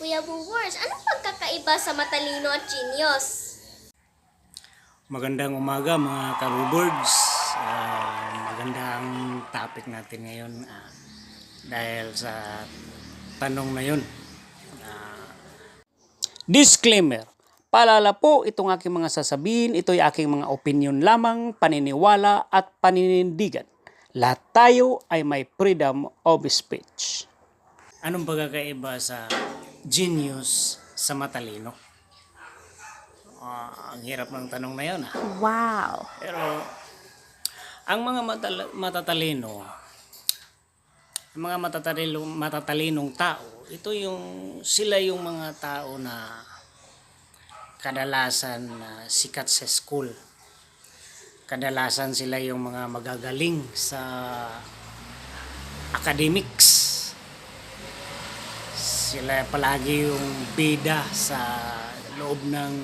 Kuya Buwars, anong pagkakaiba sa matalino at genius? Magandang umaga mga kabuboards. Ah, magandang topic natin ngayon ah, dahil sa tanong na yun. Ah, disclaimer. Paalala po itong aking mga sasabihin, ito'y aking mga opinion lamang, paniniwala at paninindigan. Lahat tayo ay may freedom of speech. Anong pagkakaiba sa genius sa matalino? Ah, ang hirap ng tanong na yun ah. Wow. Pero ang mga matal- matatalino, ang mga matatalino, matatalinong tao, ito yung sila yung mga tao na kadalasan na sikat sa school. Kadalasan sila yung mga magagaling sa academics. Sila palagi yung bida sa loob ng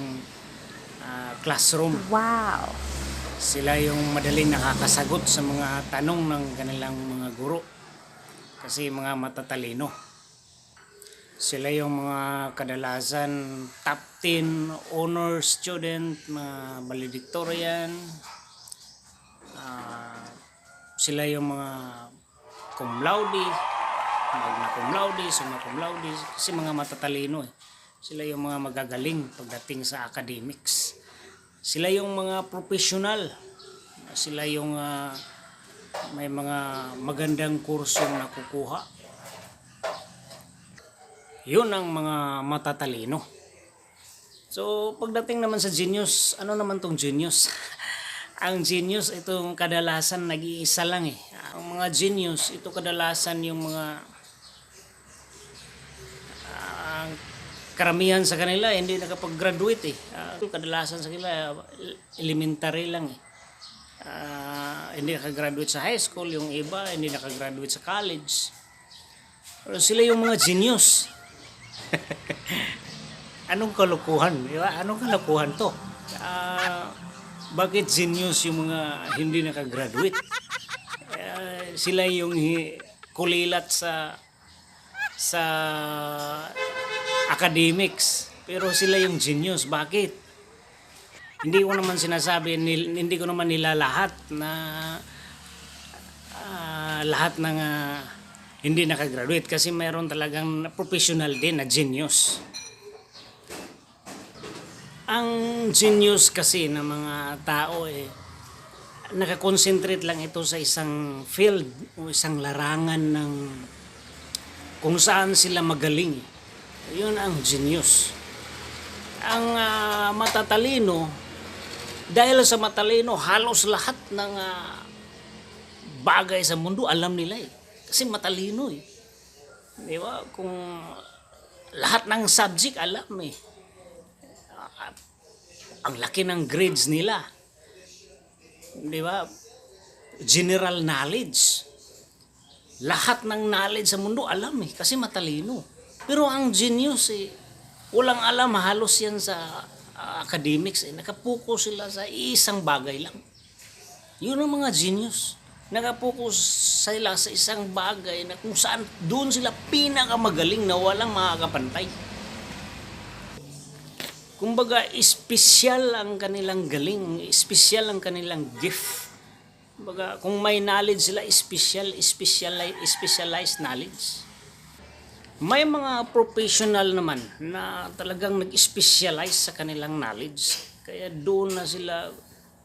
ah, classroom. Wow. sila yung madaling nakakasagot sa mga tanong ng kanilang mga guro kasi mga matatalino. Sila yung mga kadalasan top 10 honor student mga valedictorian. Ah, sila yung mga cum laude magna cum laude summa cum laude kasi mga matatalino eh. Sila yung mga magagaling pagdating sa academics. Sila yung mga professional. Sila yung ah, may mga magandang kursong nakukuha yun ang mga matatalino. So pagdating naman sa genius ano naman tong genius? Ang genius itong kadalasan nag-iisa lang eh. Ang mga genius ito kadalasan yung mga karamihan sa kanila hindi nakapag-graduate eh. Ah, kadalasan sa kanila elementary lang eh. Ah, hindi nakagraduate sa high school, yung iba hindi nakagraduate sa college. Pero sila yung mga genius. Anong kalukuhan? Di ba? Anong kalukuhan to? Ah, bakit genius yung mga hindi nakagraduate? Ah, sila yung kulilat sa sa academics. Pero sila yung genius. Bakit? Hindi ko naman sinasabi, nil- hindi ko naman nila lahat na ah, lahat ng ah, hindi nakagraduate kasi mayroon talagang professional din na genius. Ang genius kasi ng mga tao eh, nakakonsentrate lang ito sa isang field o isang larangan ng kung saan sila magaling. Yun ang genius. Ang ah, matatalino, dahil sa matalino, halos lahat ng ah, bagay sa mundo alam nila eh. Kasi matalino eh. Di ba? Kung lahat ng subject alam eh. Ang laki ng grades nila. Di ba? General knowledge lahat ng knowledge sa mundo alam eh, kasi matalino. Pero ang genius eh, walang alam, halos yan sa ah, academics eh. Nakapokus sila sa isang bagay lang. Yun ang mga genius. Nakapokus sila sa isang bagay na kung saan doon sila pinakamagaling na walang makakapantay. Kumbaga, espesyal ang kanilang galing, espesyal ang kanilang gift. Kumbaga, kung may knowledge sila, special, specialized, specialized knowledge. May mga professional naman na talagang nag-specialize sa kanilang knowledge. Kaya doon na sila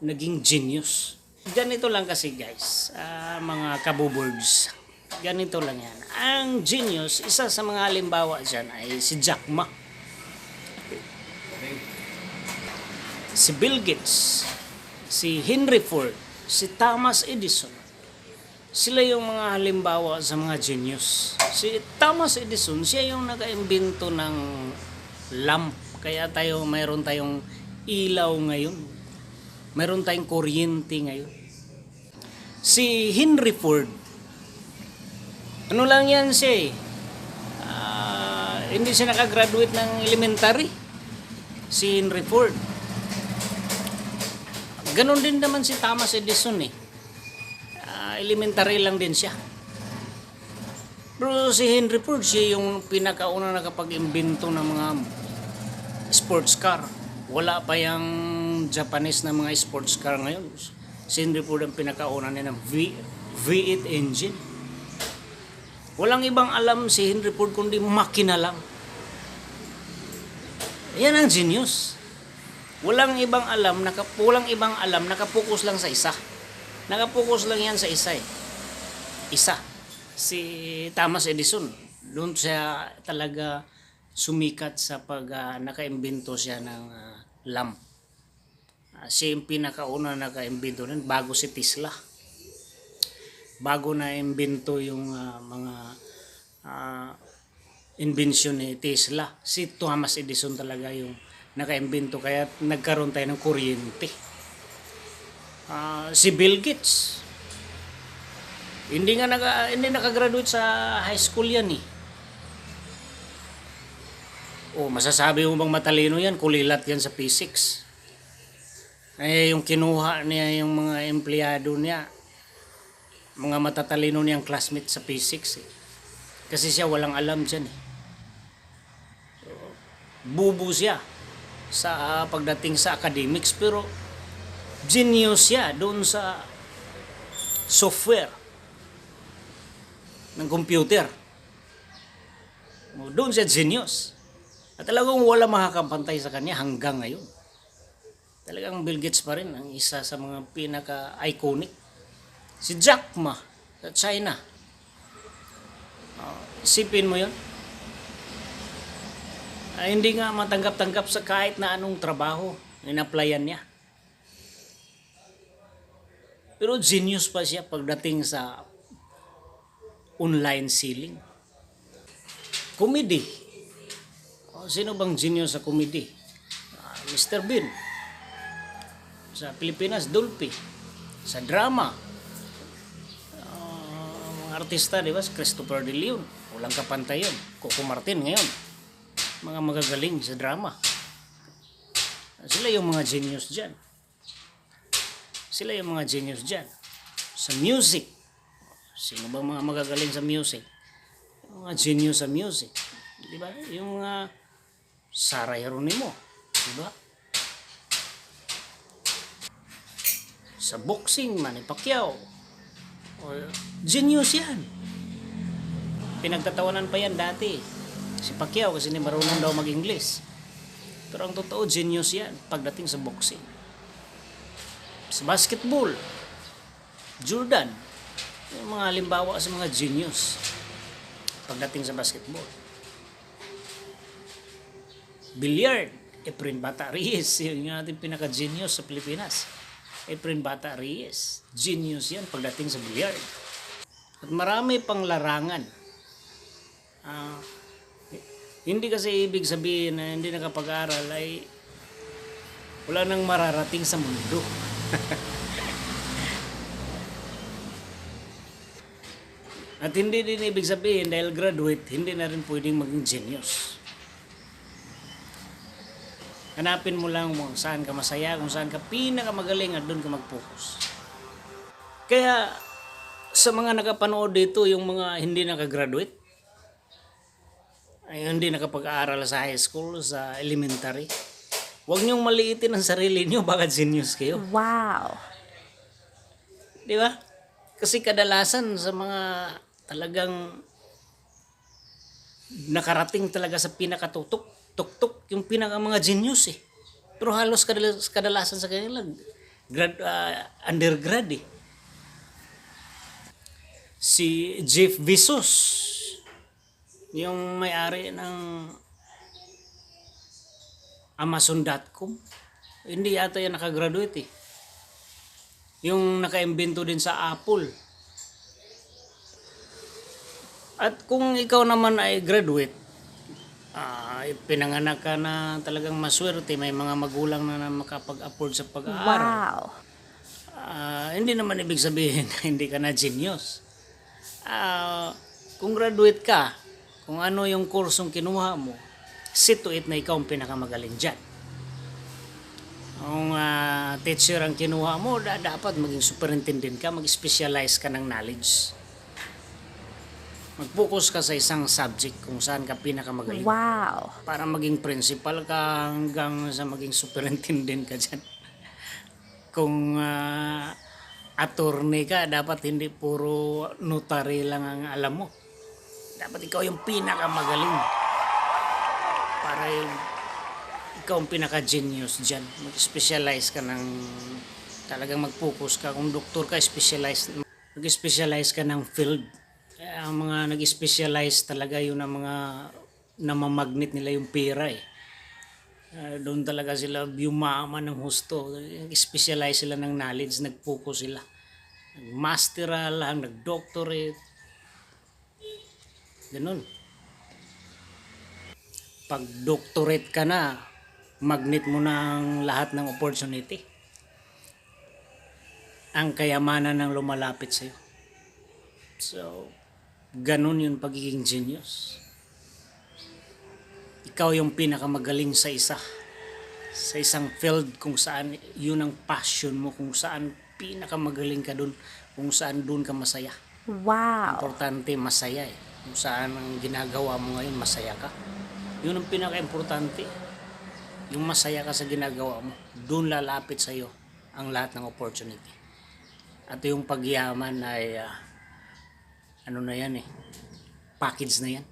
naging genius. Ganito lang kasi guys, ah, mga kabuboards. Ganito lang yan. Ang genius, isa sa mga halimbawa dyan ay si Jack Ma. Si Bill Gates, si Henry Ford, si Thomas Edison. Sila yung mga halimbawa sa mga genius. Si Thomas Edison, siya yung naka-imbento ng lamp. Kaya tayo, mayroon tayong ilaw ngayon. Mayroon tayong kuryente ngayon. Si Henry Ford, ano lang yan siya eh. Ah, hindi siya nakagraduate ng elementary. Si Henry Ford. Ganon din naman si Thomas Edison eh. Elementary lang din siya. Pero si Henry Ford, siya yung pinakauna nakapag-imbento ng mga sports car. Wala pa yung Japanese na mga sports car ngayon. Si Henry Ford ang pinakauna nila ng V, V8 engine. Walang ibang alam si Henry Ford kundi makina lang. Yan ang genius. Walang ibang alam, naka, walang ibang alam, nakapokus lang sa isa. Nakapokus lang yan sa isa eh. Isa. Si Thomas Edison. Doon siya talaga sumikat sa pag ah, nakaimbento siya ng ah, lamp. Ah, siya yung pinakauna nakaimbento nun bago si Tesla. Bago na imbento yung ah, mga ah, invention ni Tesla. Si Thomas Edison talaga yung nakaimbento kaya nagkaroon tayo ng kuryente. Ah, si Bill Gates. Hindi nga naka, hindi nakagraduate sa high school yan eh. O masasabi mo bang matalino yan? Kulilat yan sa physics. Eh, yung kinuha niya yung mga empleyado niya, mga matatalino niyang classmate sa physics eh. Kasi siya walang alam dyan eh. Bubu siya sa pagdating sa academics pero genius siya doon sa software ng computer. Doon siya genius. At talagang wala makakampantay sa kanya hanggang ngayon. Talagang Bill Gates pa rin ang isa sa mga pinaka-iconic. Si Jack Ma sa China. Uh, isipin mo yun. Ay, hindi nga matanggap-tanggap sa kahit na anong trabaho in-applyan niya. Pero genius pa siya pagdating sa online selling. Comedy. O, sino bang genius sa comedy? Ah, Mr. Bean. Sa Pilipinas, Dolphy. Sa drama. Ah, mga artista, di ba? Christopher De Leon. Walang kapantay yun. Coco Martin ngayon. Mga magagaling sa drama. Sila yung mga genius dyan. Sila yung mga genius dyan. Sa music. Sino ba mga magagaling sa music? Yung mga genius sa music. Di ba? Yung mga Sara Geronimo. Di ba? Sa boxing, Manny Pacquiao. O, genius yan. Pinagtatawanan pa yan dati. Si Pacquiao kasi hindi marunong daw mag-English. Pero ang totoo, genius yan pagdating sa boxing. Sa basketball, Jordan. Yung mga halimbawa sa mga genius pagdating sa basketball. Billiard, Efren Bata Reyes. Yun yung ating pinaka-genius sa Pilipinas. Efren Bata Reyes. Genius yan pagdating sa billiard. At marami pang larangan. Ah, hindi kasi ibig sabihin na hindi nakapag-aral ay wala nang mararating sa mundo. At hindi din ibig sabihin dahil graduate, hindi na rin pwedeng maging genius. Hanapin mo lang kung saan ka masaya, kung saan ka pinakamagaling at doon ka mag-focus. Kaya sa mga nakapanood dito, yung mga hindi nakagraduate, ay hindi nakapag-aaral sa high school, sa elementary, huwag niyong maliitin ang sarili niyo, baka genius kayo. Wow. Di ba? Kasi kadalasan sa mga talagang nakarating talaga sa pinakatutok, tuktok, yung pinaka mga genius eh. Pero halos kadalas, kadalasan sa kanila, grad, ah, undergrad eh. Si Jeff Bezos, yung may-ari ng Amazon.com, hindi yata yan nakagraduate eh. Yung nakaimbento din sa Apple. At kung ikaw naman ay graduate, ah pinanganak ka na talagang maswerte, may mga magulang na, na makapag-afford sa pag-aaral. Wow. Ah, hindi naman ibig sabihin na hindi ka na genius. Ah, kung graduate ka, kung ano yung kursong kinuha mo, sit to it na ikaw ang pinakamagaling dyan. Kung ah, teacher ang kinuha mo, da- dapat maging superintendent ka, mag-specialize ka ng knowledge. Mag-focus ka sa isang subject kung saan ka pinakamagaling. Wow. Para maging principal ka hanggang sa maging superintendent ka dyan. Kung uh, attorney ka, dapat hindi puro notary lang ang alam mo. Dapat ikaw yung pinakamagaling. Yung, ikaw ang pinaka-genius dyan. Mag-specialize ka ng talagang mag-focus ka. Kung doktor ka, specialize mag-specialize ka ng field. Eh, ang mga nag-specialize talaga yun ang mga namamagnet nila yung pera eh. Ah, doon talaga sila yumaman ng husto. Nag-specialize sila ng knowledge, nag-focus sila. Nag-masteral, nag-doctorate. Ganun. Pag doctorate ka na, magnet mo ng lahat ng opportunity. Ang kayamanan ng lumalapit sa'yo. So, ganun yung pagiging genius. Ikaw yung pinakamagaling sa isa. Sa isang field kung saan yun ang passion mo, kung saan pinakamagaling ka dun, kung saan dun ka masaya. Wow. Importante masaya eh. Kung saan ang ginagawa mo ngayon, masaya ka. Yun ang pinaka-importante. Yung masaya ka sa ginagawa mo, doon lalapit sa iyo ang lahat ng opportunity. At yung pagyaman ay ah, ano na yan eh, package na yan.